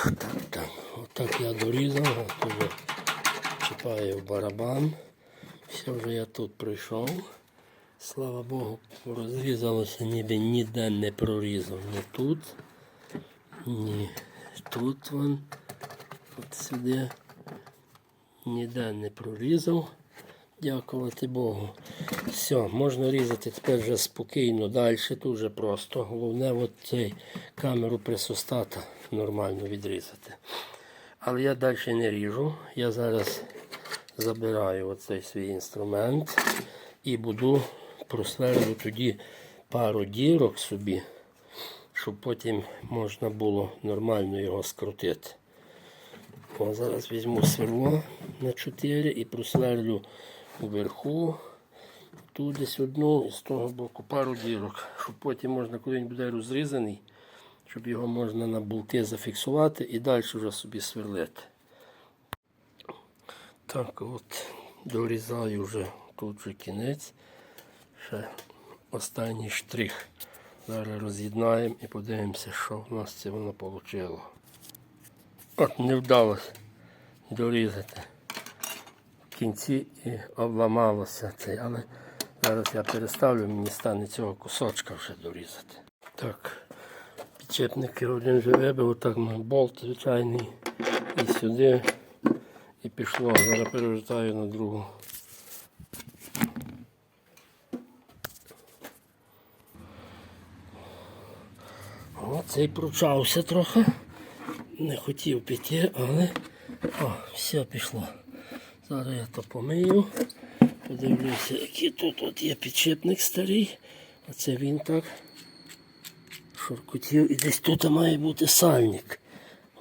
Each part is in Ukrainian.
Так, так. Отак я дорізав, вже чіпаю барабан. Все вже я тут прийшов. Слава Богу, розрізалося ніби ніде не прорізав. Ні тут, ні тут вон, от сюди. Ніде не прорізав. Дякувати Богу. Все, можна різати тепер вже спокійно далі, тут вже просто. Головне от цей камеру пресостата нормально відрізати. Але я далі не ріжу. Я зараз забираю оцей свій інструмент і буду просверлю тоді пару дірок собі, щоб потім можна було нормально його скрутити. О, зараз візьму сверло на 4 і просверлю вверху, тут десь одну і з того боку пару дірок, щоб потім можна, коли він буде розрізаний, щоб його можна на болти зафіксувати і далі вже собі сверлити. Так, от дорізаю вже тут вже кінець. Ще останній штрих. Зараз роз'єднаємо і подивимося, що в нас це воно вийшло. От не вдалося дорізати. Кінці і обламалося це, але зараз я переставлю, мені стане цього кусочка вже дорізати. Так, підчепники один вже вибив, отак болт звичайний. І сюди. І пішло. Зараз перевертаю на другу. Цей пручався трохи. Не хотів піти, але о, все пішло. Зараз я то помию. Подивлюся, який тут от є підшипник старий. Оце він так шуркотів. І десь тут має бути сальник.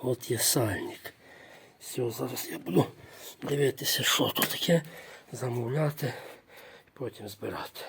От є сальник. Все, зараз я буду дивитися, що тут таке, замовляти потім збирати.